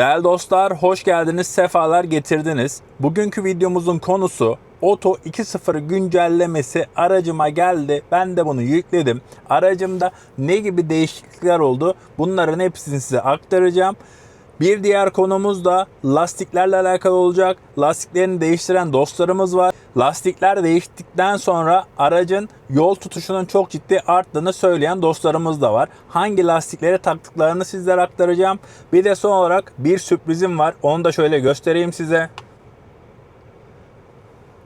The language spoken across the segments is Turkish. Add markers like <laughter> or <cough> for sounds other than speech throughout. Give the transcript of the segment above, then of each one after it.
Değerli dostlar, hoş geldiniz, sefalar getirdiniz. Bugünkü videomuzun konusu Oto 2.0 güncellemesi aracıma geldi. Ben de bunu yükledim. Aracımda ne gibi değişiklikler oldu? Bunların hepsini size aktaracağım. Bir diğer konumuz da lastiklerle alakalı olacak. Lastiklerini değiştiren dostlarımız var. Lastikler değiştikten sonra aracın yol tutuşunun çok ciddi arttığını söyleyen dostlarımız da var. Hangi lastikleri taktıklarını sizlere aktaracağım. Bir de son olarak bir sürprizim var. Onu da şöyle göstereyim size.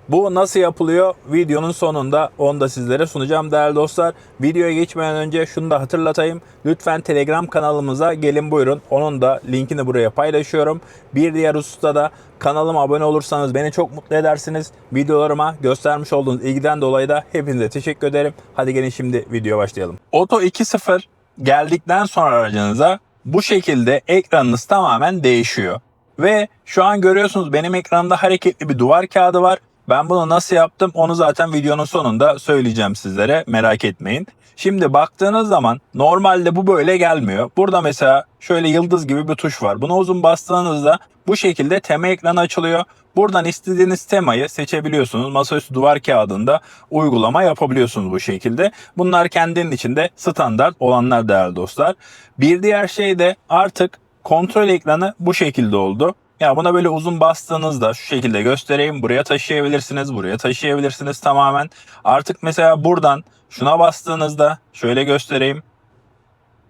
Bu nasıl yapılıyor? Videonun sonunda onu da sizlere sunacağım değerli dostlar. Videoya geçmeden önce şunu da hatırlatayım. Lütfen Telegram kanalımıza gelin buyurun. Onun da linkini buraya paylaşıyorum. Bir diğer hususta da kanalıma abone olursanız beni çok mutlu edersiniz. Videolarıma göstermiş olduğunuz ilgiden dolayı da hepinize teşekkür ederim. Hadi gelin şimdi videoya başlayalım. Oto 2.0 geldikten sonra aracınıza bu şekilde ekranınız tamamen değişiyor. Ve şu an görüyorsunuz benim ekranımda hareketli bir duvar kağıdı var. Ben bunu nasıl yaptım onu zaten videonun sonunda söyleyeceğim sizlere merak etmeyin. Şimdi baktığınız zaman normalde bu böyle gelmiyor. Burada mesela şöyle yıldız gibi bir tuş var. Buna uzun bastığınızda bu şekilde tema ekranı açılıyor. Buradan istediğiniz temayı seçebiliyorsunuz. Masaüstü duvar kağıdında uygulama yapabiliyorsunuz bu şekilde. Bunlar kendinin içinde standart olanlar değerli dostlar. Bir diğer şey de artık kontrol ekranı bu şekilde oldu. Ya buna böyle uzun bastığınızda şu şekilde göstereyim. Buraya taşıyabilirsiniz, buraya taşıyabilirsiniz tamamen. Artık mesela buradan şuna bastığınızda şöyle göstereyim.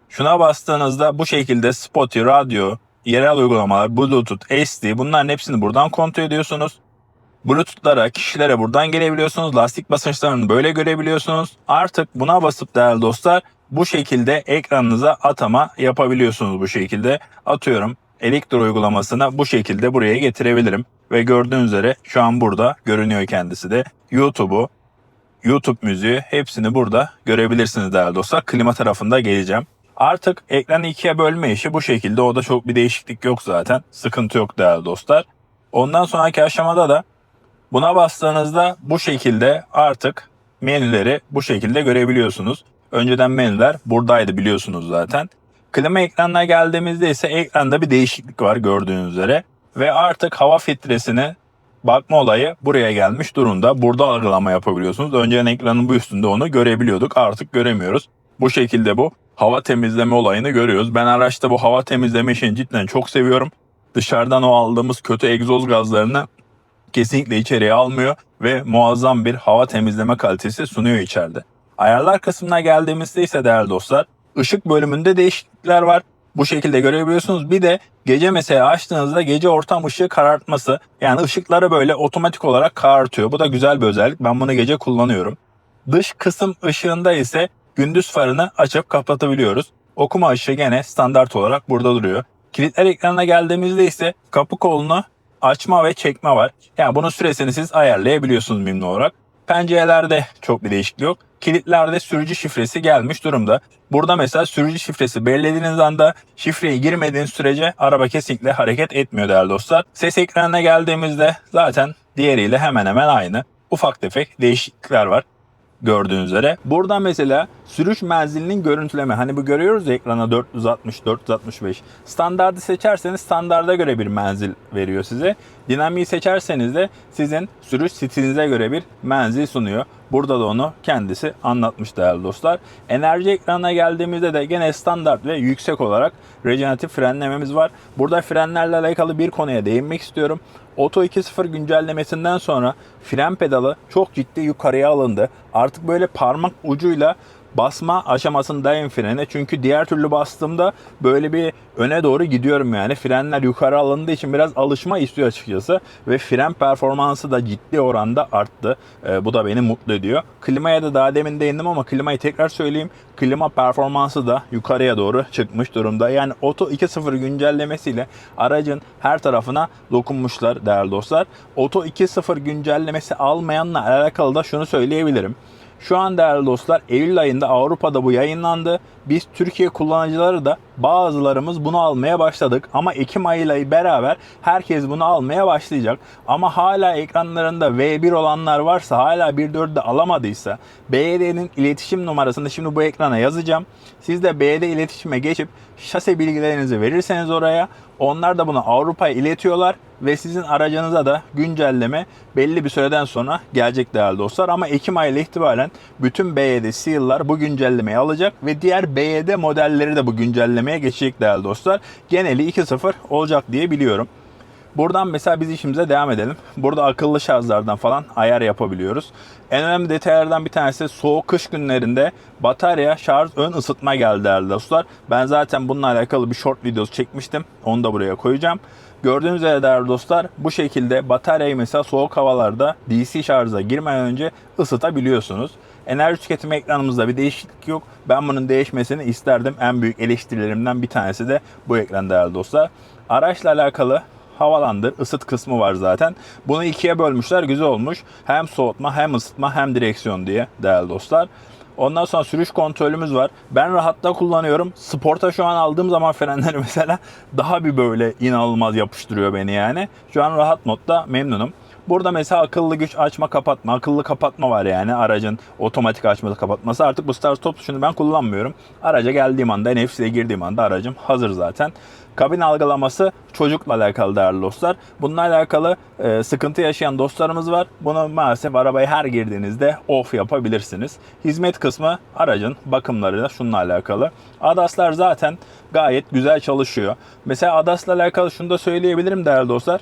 Şuna bastığınızda bu şekilde Spotify, radyo, yerel uygulamalar, Bluetooth, SD bunların hepsini buradan kontrol ediyorsunuz. Bluetooth'lara, kişilere buradan gelebiliyorsunuz. Lastik basınçlarını böyle görebiliyorsunuz. Artık buna basıp değerli dostlar bu şekilde ekranınıza atama yapabiliyorsunuz bu şekilde. Atıyorum elektro uygulamasını bu şekilde buraya getirebilirim. Ve gördüğünüz üzere şu an burada görünüyor kendisi de. YouTube'u, YouTube müziği hepsini burada görebilirsiniz değerli dostlar. Klima tarafında geleceğim. Artık ekranı ikiye bölme işi bu şekilde. O da çok bir değişiklik yok zaten. Sıkıntı yok değerli dostlar. Ondan sonraki aşamada da buna bastığınızda bu şekilde artık menüleri bu şekilde görebiliyorsunuz. Önceden menüler buradaydı biliyorsunuz zaten. Klima ekranına geldiğimizde ise ekranda bir değişiklik var gördüğünüz üzere. Ve artık hava filtresini bakma olayı buraya gelmiş durumda. Burada algılama yapabiliyorsunuz. Önceden ekranın bu üstünde onu görebiliyorduk. Artık göremiyoruz. Bu şekilde bu hava temizleme olayını görüyoruz. Ben araçta bu hava temizleme işini cidden çok seviyorum. Dışarıdan o aldığımız kötü egzoz gazlarını kesinlikle içeriye almıyor ve muazzam bir hava temizleme kalitesi sunuyor içeride. Ayarlar kısmına geldiğimizde ise değerli dostlar ışık bölümünde değişiklikler var. Bu şekilde görebiliyorsunuz. Bir de gece mesela açtığınızda gece ortam ışığı karartması yani ışıkları böyle otomatik olarak karartıyor. Bu da güzel bir özellik. Ben bunu gece kullanıyorum. Dış kısım ışığında ise gündüz farını açıp kapatabiliyoruz. Okuma ışığı gene standart olarak burada duruyor. Kilitler ekranına geldiğimizde ise kapı kolunu açma ve çekme var. Yani bunun süresini siz ayarlayabiliyorsunuz memnun olarak. Pencerelerde çok bir değişiklik yok. Kilitlerde sürücü şifresi gelmiş durumda. Burada mesela sürücü şifresi belirlediğiniz anda şifreyi girmediğiniz sürece araba kesinlikle hareket etmiyor değerli dostlar. Ses ekranına geldiğimizde zaten diğeriyle hemen hemen aynı. Ufak tefek değişiklikler var gördüğünüz üzere. Burada mesela sürüş menzilinin görüntüleme. Hani bu görüyoruz ya ekrana 460, 465. Standardı seçerseniz standarda göre bir menzil veriyor size. Dinamiği seçerseniz de sizin sürüş stilinize göre bir menzil sunuyor. Burada da onu kendisi anlatmış değerli dostlar. Enerji ekranına geldiğimizde de gene standart ve yüksek olarak rejeneratif frenlememiz var. Burada frenlerle alakalı bir konuya değinmek istiyorum. Oto 2.0 güncellemesinden sonra fren pedalı çok ciddi yukarıya alındı. Artık böyle parmak ucuyla basma aşamasındayım frene. Çünkü diğer türlü bastığımda böyle bir öne doğru gidiyorum yani. Frenler yukarı alındığı için biraz alışma istiyor açıkçası. Ve fren performansı da ciddi oranda arttı. Ee, bu da beni mutlu ediyor. Klimaya da daha demin değindim ama klimayı tekrar söyleyeyim. Klima performansı da yukarıya doğru çıkmış durumda. Yani Oto 2.0 güncellemesiyle aracın her tarafına dokunmuşlar değerli dostlar. Oto 2.0 güncellemesi almayanla alakalı da şunu söyleyebilirim. Şu an değerli dostlar Eylül ayında Avrupa'da bu yayınlandı. Biz Türkiye kullanıcıları da bazılarımız bunu almaya başladık. Ama Ekim ayıyla beraber herkes bunu almaya başlayacak. Ama hala ekranlarında V1 olanlar varsa hala 1.4'de alamadıysa BYD'nin iletişim numarasını şimdi bu ekrana yazacağım. Siz de BYD iletişime geçip şase bilgilerinizi verirseniz oraya onlar da bunu Avrupa'ya iletiyorlar ve sizin aracınıza da güncelleme belli bir süreden sonra gelecek değerli dostlar. Ama Ekim ayıyla itibaren bütün BYD Seal'lar bu güncellemeyi alacak ve diğer BYD modelleri de bu güncellemeye geçecek değerli dostlar. Geneli 2.0 olacak diye biliyorum. Buradan mesela biz işimize devam edelim. Burada akıllı şarjlardan falan ayar yapabiliyoruz. En önemli detaylardan bir tanesi soğuk kış günlerinde batarya şarj ön ısıtma geldi değerli dostlar. Ben zaten bununla alakalı bir short videosu çekmiştim. Onu da buraya koyacağım. Gördüğünüz üzere değerli dostlar bu şekilde bataryayı mesela soğuk havalarda DC şarja girmeden önce ısıtabiliyorsunuz. Enerji tüketimi ekranımızda bir değişiklik yok. Ben bunun değişmesini isterdim. En büyük eleştirilerimden bir tanesi de bu ekran değerli dostlar. Araçla alakalı havalandır, ısıt kısmı var zaten. Bunu ikiye bölmüşler, güzel olmuş. Hem soğutma, hem ısıtma, hem direksiyon diye değerli dostlar. Ondan sonra sürüş kontrolümüz var. Ben rahatta kullanıyorum. Sporta şu an aldığım zaman frenleri <laughs> mesela daha bir böyle inanılmaz yapıştırıyor beni yani. Şu an rahat modda memnunum. Burada mesela akıllı güç açma kapatma, akıllı kapatma var yani aracın otomatik açması kapatması. Artık bu start stop tuşunu ben kullanmıyorum. Araca geldiğim anda, NFC'ye girdiğim anda aracım hazır zaten. Kabin algılaması çocukla alakalı değerli dostlar. Bununla alakalı e, sıkıntı yaşayan dostlarımız var. Bunu maalesef arabaya her girdiğinizde off yapabilirsiniz. Hizmet kısmı aracın bakımlarıyla şununla alakalı. ADAS'lar zaten gayet güzel çalışıyor. Mesela ADAS'la alakalı şunu da söyleyebilirim değerli dostlar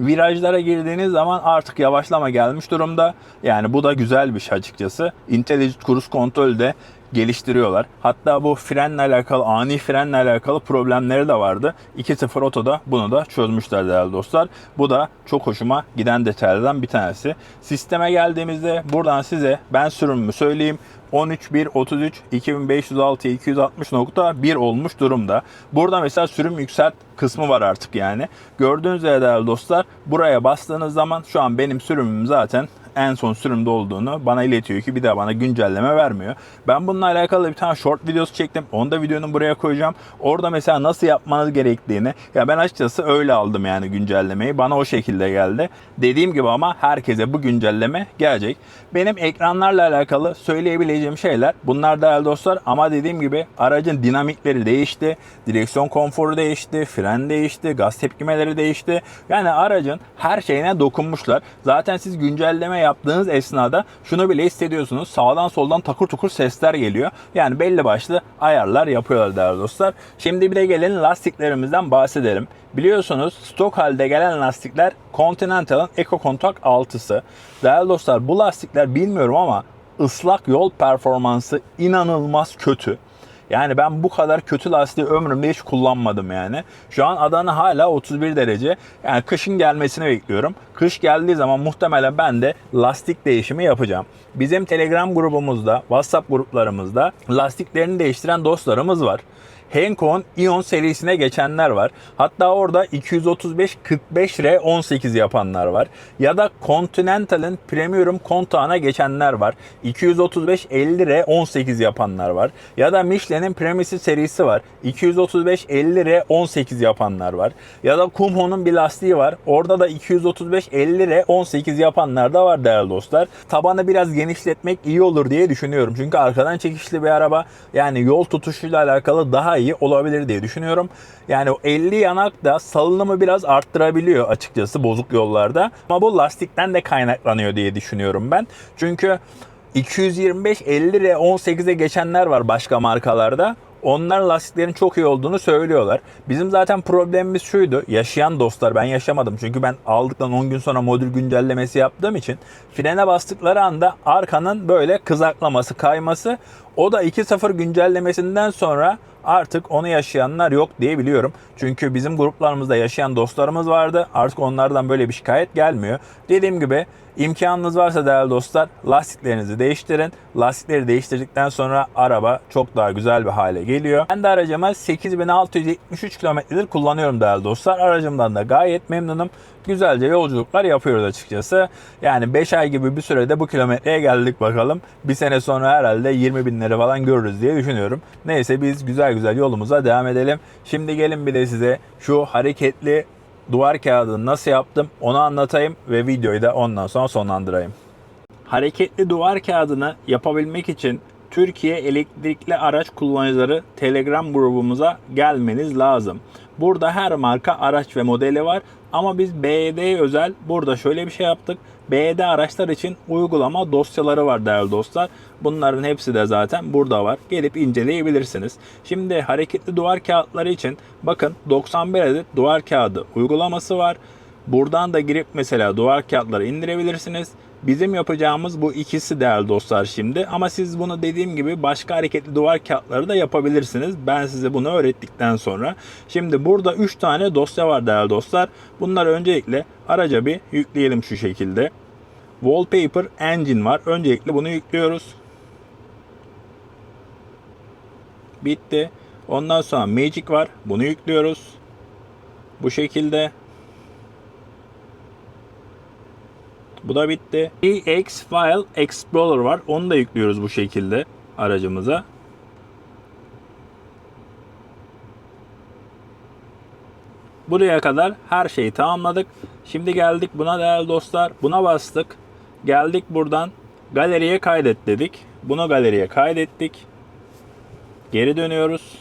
virajlara girdiğiniz zaman artık yavaşlama gelmiş durumda. Yani bu da güzel bir şey açıkçası. Intelligent Cruise Control de geliştiriyorlar. Hatta bu frenle alakalı, ani frenle alakalı problemleri de vardı. 2.0 Oto'da bunu da çözmüşler değerli dostlar. Bu da çok hoşuma giden detaylardan bir tanesi. Sisteme geldiğimizde buradan size ben sürümümü söyleyeyim. 13.1.33 2506 260.1 olmuş durumda. Burada mesela sürüm yükselt kısmı var artık yani. Gördüğünüz üzere değerli dostlar buraya bastığınız zaman şu an benim sürümüm zaten en son sürümde olduğunu bana iletiyor ki bir daha bana güncelleme vermiyor. Ben bununla alakalı bir tane short videosu çektim. Onu da videonun buraya koyacağım. Orada mesela nasıl yapmanız gerektiğini ya ben açıkçası öyle aldım yani güncellemeyi. Bana o şekilde geldi. Dediğim gibi ama herkese bu güncelleme gelecek. Benim ekranlarla alakalı söyleyebileceğim şeyler bunlar değerli dostlar ama dediğim gibi aracın dinamikleri değişti. Direksiyon konforu değişti. Fren değişti. Gaz tepkimeleri değişti. Yani aracın her şeyine dokunmuşlar. Zaten siz güncelleme yaptığınız esnada şunu bile hissediyorsunuz. Sağdan soldan takur tukur sesler geliyor. Yani belli başlı ayarlar yapıyorlar değerli dostlar. Şimdi bir de gelin lastiklerimizden bahsedelim. Biliyorsunuz stok halde gelen lastikler Continental'ın Eco Contact 6'sı. Değerli dostlar bu lastikler bilmiyorum ama ıslak yol performansı inanılmaz kötü. Yani ben bu kadar kötü lastiği ömrümde hiç kullanmadım yani. Şu an Adana hala 31 derece. Yani kışın gelmesini bekliyorum. Kış geldiği zaman muhtemelen ben de lastik değişimi yapacağım. Bizim Telegram grubumuzda, WhatsApp gruplarımızda lastiklerini değiştiren dostlarımız var. Henko'nun Ion serisine geçenler var. Hatta orada 235 45 R 18 yapanlar var. Ya da Continental'ın Premium kontağına geçenler var. 235 50 R 18 yapanlar var. Ya da Michelin'in Premium serisi var. 235 50 R 18 yapanlar var. Ya da Kumho'nun bir lastiği var. Orada da 235 50 R 18 yapanlar da var değerli dostlar. Tabanı biraz genişletmek iyi olur diye düşünüyorum. Çünkü arkadan çekişli bir araba yani yol tutuşuyla alakalı daha iyi olabilir diye düşünüyorum. Yani o 50 yanak da salınımı biraz arttırabiliyor açıkçası bozuk yollarda. Ama bu lastikten de kaynaklanıyor diye düşünüyorum ben. Çünkü 225 50 lira 18'e geçenler var başka markalarda. Onlar lastiklerin çok iyi olduğunu söylüyorlar. Bizim zaten problemimiz şuydu. Yaşayan dostlar ben yaşamadım. Çünkü ben aldıktan 10 gün sonra modül güncellemesi yaptığım için frene bastıkları anda arkanın böyle kızaklaması, kayması o da 2.0 güncellemesinden sonra artık onu yaşayanlar yok diye biliyorum. Çünkü bizim gruplarımızda yaşayan dostlarımız vardı. Artık onlardan böyle bir şikayet gelmiyor. Dediğim gibi imkanınız varsa değerli dostlar lastiklerinizi değiştirin. Lastikleri değiştirdikten sonra araba çok daha güzel bir hale geliyor. Ben de aracımı 8673 kilometredir kullanıyorum değerli dostlar. Aracımdan da gayet memnunum. Güzelce yolculuklar yapıyoruz açıkçası. Yani 5 ay gibi bir sürede bu kilometreye geldik bakalım. Bir sene sonra herhalde 20 binleri falan görürüz diye düşünüyorum. Neyse biz güzel güzel yolumuza devam edelim. Şimdi gelin bir de size şu hareketli duvar kağıdını nasıl yaptım onu anlatayım ve videoyu da ondan sonra sonlandırayım. Hareketli duvar kağıdını yapabilmek için Türkiye Elektrikli Araç Kullanıcıları Telegram grubumuza gelmeniz lazım. Burada her marka araç ve modeli var ama biz BYD özel burada şöyle bir şey yaptık. BYD araçlar için uygulama dosyaları var değerli dostlar. Bunların hepsi de zaten burada var. Gelip inceleyebilirsiniz. Şimdi hareketli duvar kağıtları için bakın 91 adet duvar kağıdı uygulaması var. Buradan da girip mesela duvar kağıtları indirebilirsiniz. Bizim yapacağımız bu ikisi değerli dostlar şimdi. Ama siz bunu dediğim gibi başka hareketli duvar kağıtları da yapabilirsiniz. Ben size bunu öğrettikten sonra. Şimdi burada 3 tane dosya var değerli dostlar. Bunları öncelikle araca bir yükleyelim şu şekilde. Wallpaper Engine var. Öncelikle bunu yüklüyoruz. Bitti. Ondan sonra Magic var. Bunu yüklüyoruz. Bu şekilde. Bu da bitti. EX File Explorer var. Onu da yüklüyoruz bu şekilde aracımıza. Buraya kadar her şeyi tamamladık. Şimdi geldik buna değerli dostlar. Buna bastık. Geldik buradan galeriye kaydet dedik. Bunu galeriye kaydettik. Geri dönüyoruz.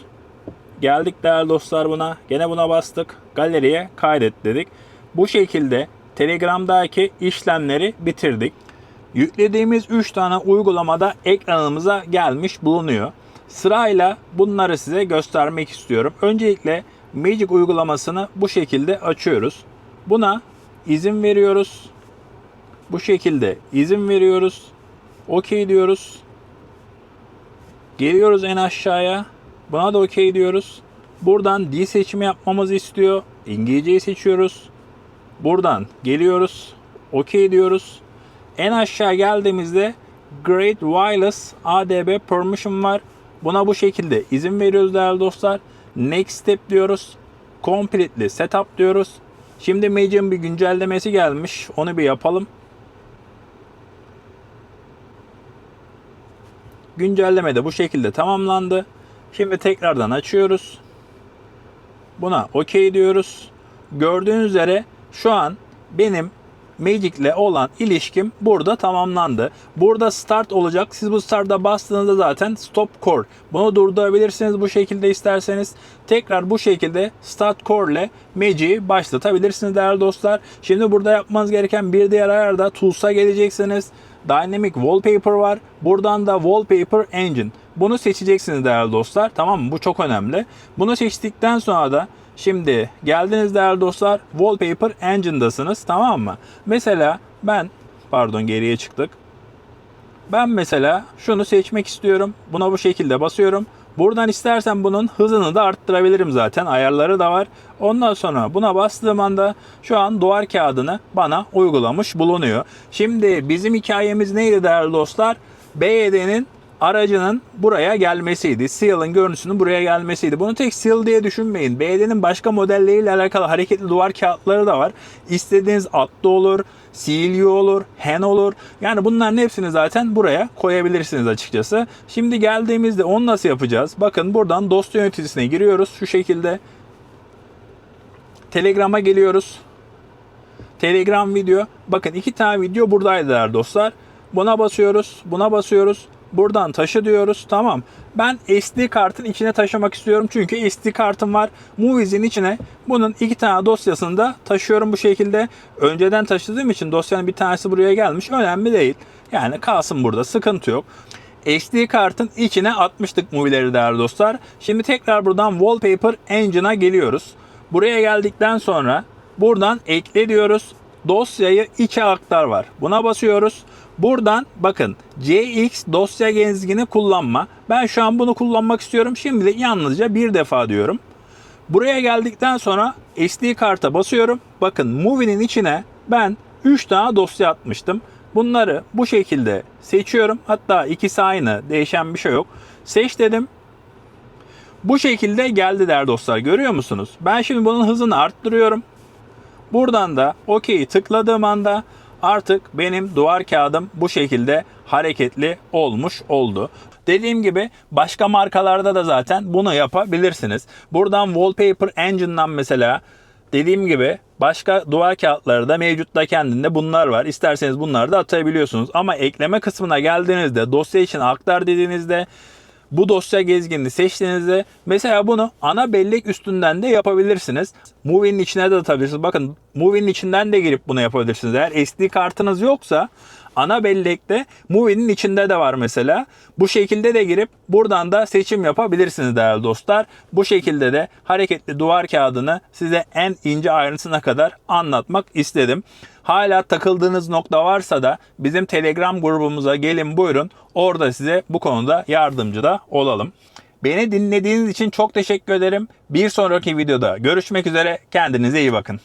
Geldik değerli dostlar buna. Gene buna bastık. Galeriye kaydet dedik. Bu şekilde Telegram'daki işlemleri bitirdik. Yüklediğimiz 3 tane uygulamada ekranımıza gelmiş bulunuyor. Sırayla bunları size göstermek istiyorum. Öncelikle Magic uygulamasını bu şekilde açıyoruz. Buna izin veriyoruz. Bu şekilde izin veriyoruz. OK diyoruz. Geliyoruz en aşağıya. Buna da OK diyoruz. Buradan dil seçimi yapmamızı istiyor. İngilizceyi seçiyoruz. Buradan geliyoruz. OK diyoruz. En aşağı geldiğimizde Great Wireless ADB Permission var. Buna bu şekilde izin veriyoruz değerli dostlar. Next step diyoruz. Completely setup diyoruz. Şimdi Magic'in bir güncellemesi gelmiş. Onu bir yapalım. Güncelleme de bu şekilde tamamlandı. Şimdi tekrardan açıyoruz. Buna OK diyoruz. Gördüğünüz üzere şu an benim Magic'le olan ilişkim burada tamamlandı. Burada start olacak. Siz bu start'a bastığınızda zaten stop core. Bunu durdurabilirsiniz bu şekilde isterseniz. Tekrar bu şekilde start core ile Magic'i başlatabilirsiniz değerli dostlar. Şimdi burada yapmanız gereken bir diğer ayarda Tools'a geleceksiniz. Dynamic Wallpaper var. Buradan da Wallpaper Engine. Bunu seçeceksiniz değerli dostlar. Tamam mı? Bu çok önemli. Bunu seçtikten sonra da Şimdi geldiniz değerli dostlar Wallpaper Engine'dasınız tamam mı? Mesela ben pardon geriye çıktık. Ben mesela şunu seçmek istiyorum. Buna bu şekilde basıyorum. Buradan istersen bunun hızını da arttırabilirim zaten. Ayarları da var. Ondan sonra buna bastığım anda şu an duvar kağıdını bana uygulamış bulunuyor. Şimdi bizim hikayemiz neydi değerli dostlar? BYD'nin aracının buraya gelmesiydi. Seal'ın görüntüsünün buraya gelmesiydi. Bunu tek Seal diye düşünmeyin. BYD'nin başka modelleriyle alakalı hareketli duvar kağıtları da var. İstediğiniz atlı olur, CLU olur, HEN olur. Yani bunların hepsini zaten buraya koyabilirsiniz açıkçası. Şimdi geldiğimizde onu nasıl yapacağız? Bakın buradan dosya yöneticisine giriyoruz. Şu şekilde Telegram'a geliyoruz. Telegram video. Bakın iki tane video buradaydılar dostlar. Buna basıyoruz. Buna basıyoruz. Buradan taşı diyoruz. Tamam. Ben SD kartın içine taşımak istiyorum. Çünkü SD kartım var. Movies'in içine bunun iki tane dosyasını da taşıyorum bu şekilde. Önceden taşıdığım için dosyanın bir tanesi buraya gelmiş. Önemli değil. Yani kalsın burada. Sıkıntı yok. SD kartın içine atmıştık movie'leri değerli dostlar. Şimdi tekrar buradan Wallpaper Engine'a geliyoruz. Buraya geldikten sonra buradan ekle diyoruz. Dosyayı içe aktar var. Buna basıyoruz. Buradan bakın CX dosya gezgini kullanma. Ben şu an bunu kullanmak istiyorum. Şimdi de yalnızca bir defa diyorum. Buraya geldikten sonra SD karta basıyorum. Bakın Movie'nin içine ben 3 tane dosya atmıştım. Bunları bu şekilde seçiyorum. Hatta ikisi aynı. Değişen bir şey yok. Seç dedim. Bu şekilde geldi der dostlar. Görüyor musunuz? Ben şimdi bunun hızını arttırıyorum. Buradan da OK'yi tıkladığım anda artık benim duvar kağıdım bu şekilde hareketli olmuş oldu. Dediğim gibi başka markalarda da zaten bunu yapabilirsiniz. Buradan Wallpaper Engine'dan mesela dediğim gibi başka duvar kağıtları da mevcutta kendinde bunlar var. İsterseniz bunları da atabiliyorsunuz. Ama ekleme kısmına geldiğinizde dosya için aktar dediğinizde bu dosya gezginini seçtiğinizde mesela bunu ana bellek üstünden de yapabilirsiniz. Movie'nin içine de atabilirsiniz. Bakın Movie'nin içinden de girip bunu yapabilirsiniz. Eğer SD kartınız yoksa ana bellekte Movie'nin içinde de var mesela. Bu şekilde de girip buradan da seçim yapabilirsiniz değerli dostlar. Bu şekilde de hareketli duvar kağıdını size en ince ayrıntısına kadar anlatmak istedim. Hala takıldığınız nokta varsa da bizim Telegram grubumuza gelin buyurun. Orada size bu konuda yardımcı da olalım. Beni dinlediğiniz için çok teşekkür ederim. Bir sonraki videoda görüşmek üzere. Kendinize iyi bakın.